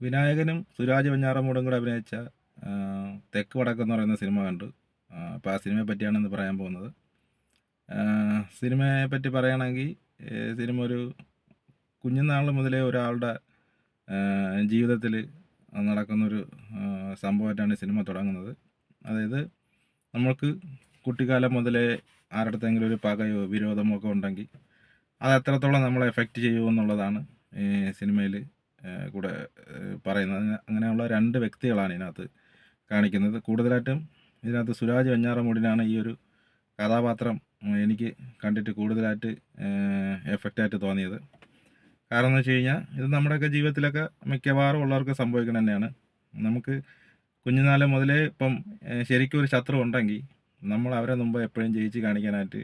വിനായകനും സുരാജ് വെഞ്ഞാറമൂടും കൂടെ അഭിനയിച്ച തെക്ക് വടക്ക് എന്ന് പറയുന്ന സിനിമ കണ്ടു. അപ്പോൾ ആ സിനിമയെ പറ്റിയാണ് ഇന്ന് പറയാൻ പോകുന്നത്. സിനിമയെ പറ്റി പറയുകയാണെങ്കിൽ സിനിമ ഒരു കുഞ്ഞുനാൾ മുതലേ ഒരാളുടെ ജീവിതത്തിൽ നടക്കുന്നൊരു സംഭവമായിട്ടാണ് സിനിമ തുടങ്ങുന്നത്. അതായത് നമ്മൾക്ക് കുട്ടിക്കാലം മുതലേ ആരുടെത്തെങ്കിലും ഒരു പകയോ വിരോധമോ ഒക്കെ ഉണ്ടെങ്കിൽ അത് എത്രത്തോളം നമ്മളെ എഫക്റ്റ് ചെയ്യുമെന്നുള്ളതാണ് ഈ സിനിമയിൽ കൂടെ പറയുന്നത് അങ്ങനെയുള്ള രണ്ട് വ്യക്തികളാണ് ഇതിനകത്ത് കാണിക്കുന്നത്. കൂടുതലായിട്ടും ഇതിനകത്ത് സുരാജ് വെഞ്ഞാറമൂടിനാണ് ഈ ഒരു കഥാപാത്രം എനിക്ക് കണ്ടിട്ട് കൂടുതലായിട്ട് എഫക്റ്റായിട്ട് തോന്നിയത്. കാരണം എന്ന് വെച്ച് കഴിഞ്ഞാൽ ഇത് നമ്മുടെയൊക്കെ ജീവിതത്തിലൊക്കെ മിക്കവാറും ഉള്ളവർക്ക് സംഭവിക്കണം തന്നെയാണ്. നമുക്ക് കുഞ്ഞുനാളെ മുതലേ ഇപ്പം ശരിക്കും ഒരു ശത്രു ഉണ്ടെങ്കിൽ നമ്മൾ അവരെ മുമ്പ് എപ്പോഴും ജയിച്ച് കാണിക്കാനായിട്ട്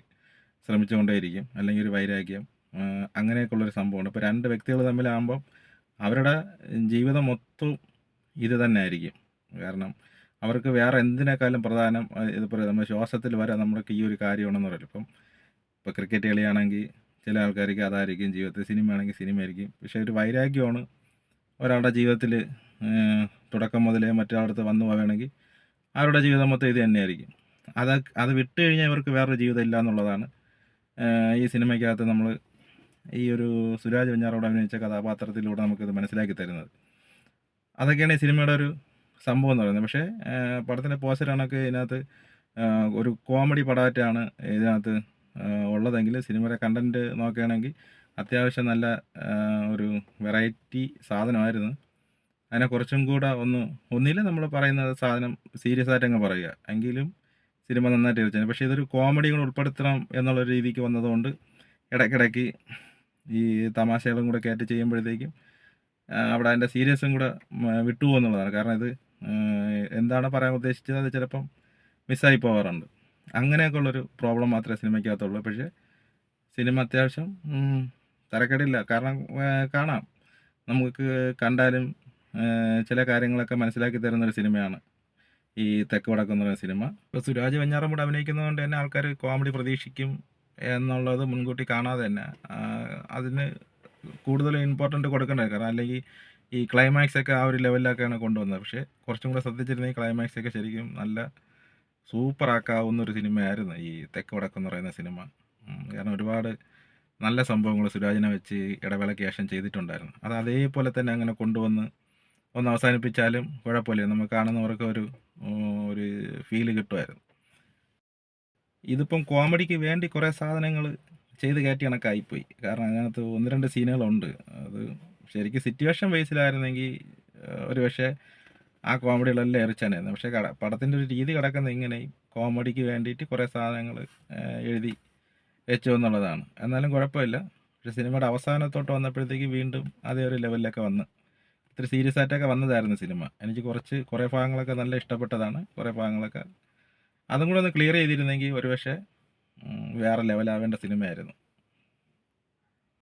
ശ്രമിച്ചുകൊണ്ടേയിരിക്കും. അല്ലെങ്കിൽ ഒരു വൈരാഗ്യം അങ്ങനെയൊക്കെ അങ്ങനെയൊക്കെയുള്ളൊരു സംഭവമാണ് ഇപ്പോൾ രണ്ട് വ്യക്തികൾ തമ്മിലാകുമ്പം അവരുടെ ജീവിതം മൊത്തം ഇത് തന്നെ ആയിരിക്കും കാരണം അവർക്ക് വേറെ എന്തിനേക്കാളും പ്രധാനം ഇതിപ്പോൾ നമ്മുടെ ശ്വാസത്തിൽ വരെ നമ്മൾക്ക് ഈ ഒരു കാര്യമാണെന്ന് പറയും ഇപ്പം ഇപ്പോൾ ക്രിക്കറ്റ് കളിയാണെങ്കിൽ ചില ആൾക്കാർക്ക് അതായിരിക്കും ജീവിതത്തിൽ സിനിമ ആണെങ്കിൽ സിനിമ ആയിരിക്കും പക്ഷേ ഒരു വൈരാഗ്യമാണ് ഒരാളുടെ ജീവിതത്തിൽ തുടക്കം മുതലേ മറ്റൊരാളടുത്ത് വന്നു പോവുകയാണെങ്കിൽ അവരുടെ ജീവിതം മൊത്തം ഇത് തന്നെയായിരിക്കും. അത് അത് വിട്ട് കഴിഞ്ഞാൽ ഇവർക്ക് വേറൊരു ജീവിതം ഇല്ല എന്നുള്ളതാണ് ഈ സിനിമയ്ക്കകത്ത് നമ്മൾ ഈ ഒരു സുരാജ് വെഞ്ഞാറോട് അഭിനയിച്ച കഥാപാത്രത്തിലൂടെ നമുക്കിത് മനസ്സിലാക്കി തരുന്നത്. അതൊക്കെയാണ് ഈ സിനിമയുടെ ഒരു സംഭവം എന്ന് പറയുന്നത്. പക്ഷേ പടത്തിന്റെ പോസ്റ്റർ കണക്ക് ഇതിനകത്ത് ഒരു കോമഡി പടമായിട്ടാണ് ഇതിനകത്ത് ഉള്ളതെങ്കിൽ സിനിമയുടെ കണ്ടന്റ് നോക്കുകയാണെങ്കിൽ അത്യാവശ്യം നല്ല ഒരു വെറൈറ്റി സാധനമായിരുന്നു. അതിനെ കുറച്ചും കൂടെ ഒന്ന് ഒന്നില്ല നമ്മൾ പറയുന്ന സാധനം സീരിയസ് ആയിട്ട് അങ്ങ് പറയുക. എങ്കിലും സിനിമ നന്നായിട്ട് വെച്ചാൽ പക്ഷേ ഇതൊരു കോമഡി കൂടെ ഉൾപ്പെടുത്തണം എന്നുള്ള രീതിക്ക് വന്നതുകൊണ്ട് ഇടയ്ക്കിടയ്ക്ക് ഈ തമാശകളും കൂടെ കയറ്റി ചെയ്യുമ്പോഴത്തേക്കും അവിടെ അതിന്റെ സീരിയസും കൂടെ വിട്ടുപോകുന്നുള്ളതാണ് കാരണം ഇത് എന്താണ് പറയാൻ ഉദ്ദേശിച്ചത്? അത് ചിലപ്പം മിസ്സായി പോകാറുണ്ട്. അങ്ങനെയൊക്കെ ഉള്ളൊരു പ്രോബ്ലം മാത്രമേ സിനിമയ്ക്കകത്തുള്ളൂ. പക്ഷേ സിനിമ അത്യാവശ്യം തരക്കേടില്ല. കാരണം കാണാം. നമുക്ക് കണ്ടാലും ചില കാര്യങ്ങളൊക്കെ മനസ്സിലാക്കി തരുന്നൊരു സിനിമയാണ് ഈ തെക്ക് വടക്ക് എന്ന് പറയുന്ന സിനിമ. ഇപ്പോൾ സുരാജ് വെഞ്ഞാറമ്പൂടെ അഭിനയിക്കുന്നതുകൊണ്ട് തന്നെ ആൾക്കാർ കോമഡി പ്രതീക്ഷിക്കും. എന്നുള്ളത് മുൻകൂട്ടി കാണാതെ തന്നെ. അതിന് കൂടുതൽ ഇമ്പോർട്ടന്റ് കൊടുക്കേണ്ടത് കാരണം അല്ലെങ്കിൽ ഈ ക്ലൈമാക്സ് ഒക്കെ ആ ഒരു ലെവലിലൊക്കെയാണ് കൊണ്ടുവന്നത്. പക്ഷേ കുറച്ചും കൂടെ ശ്രദ്ധിച്ചിരുന്ന ഈ ക്ലൈമാക്സ് ഒക്കെ ശരിക്കും നല്ല സൂപ്പർ ആക്കാവുന്ന ഒരു സിനിമയായിരുന്നു ഈ തെക്ക് വടക്കെന്ന് പറയുന്ന സിനിമ കാരണം ഒരുപാട് നല്ല സംഭവങ്ങൾ സുരാജിനെ വെച്ച് ഇടവേളയ്ക്ക് ശേഷം ചെയ്തിട്ടുണ്ടായിരുന്നു. അത് അതേപോലെ തന്നെ അങ്ങനെ കൊണ്ടുവന്ന് ഒന്ന് അവസാനിപ്പിച്ചാലും കുഴപ്പമില്ല. നമുക്ക് കാണുന്നവർക്ക് ഒരു ഒരു ഫീൽ കിട്ടുമായിരുന്നു. ഇതിപ്പം കോമഡിക്ക് വേണ്ടി കുറേ സാധനങ്ങൾ ചെയ്ത് കയറ്റി കണക്കായിപ്പോയി. കാരണം അതിനകത്ത് ഒന്ന് രണ്ട് സീനുകളുണ്ട്. അത് ശരിക്കും സിറ്റുവേഷൻ ബേസിലായിരുന്നെങ്കിൽ ഒരു പക്ഷേ ആ കോമഡികളെല്ലാം എറിച്ചാനായിരുന്നു. പക്ഷേ കട പടത്തിന്റെ ഒരു രീതി കിടക്കുന്ന ഇങ്ങനെ കോമഡിക്ക് വേണ്ടിയിട്ട് കുറേ സാധനങ്ങൾ എഴുതി വെച്ചു എന്നുള്ളതാണ്. എന്നാലും കുഴപ്പമില്ല. പക്ഷേ സിനിമയുടെ അവസാനത്തോട്ട് വന്നപ്പോഴത്തേക്ക് വീണ്ടും അതേ ഒരു ലെവലിലൊക്കെ വന്ന് ഇത്തിരി സീരിയസ് ആയിട്ടൊക്കെ വന്നതായിരുന്നു സിനിമ. എനിക്ക് കുറച്ച് കുറേ ഭാഗങ്ങളൊക്കെ നല്ല ഇഷ്ടപ്പെട്ടതാണ്. കുറേ ഭാഗങ്ങളൊക്കെ അതും കൂടെ ഒന്ന് ക്ലിയർ ചെയ്തിരുന്നെങ്കിൽ ഒരുപക്ഷെ വേറെ ലെവലാവേണ്ട സിനിമയായിരുന്നു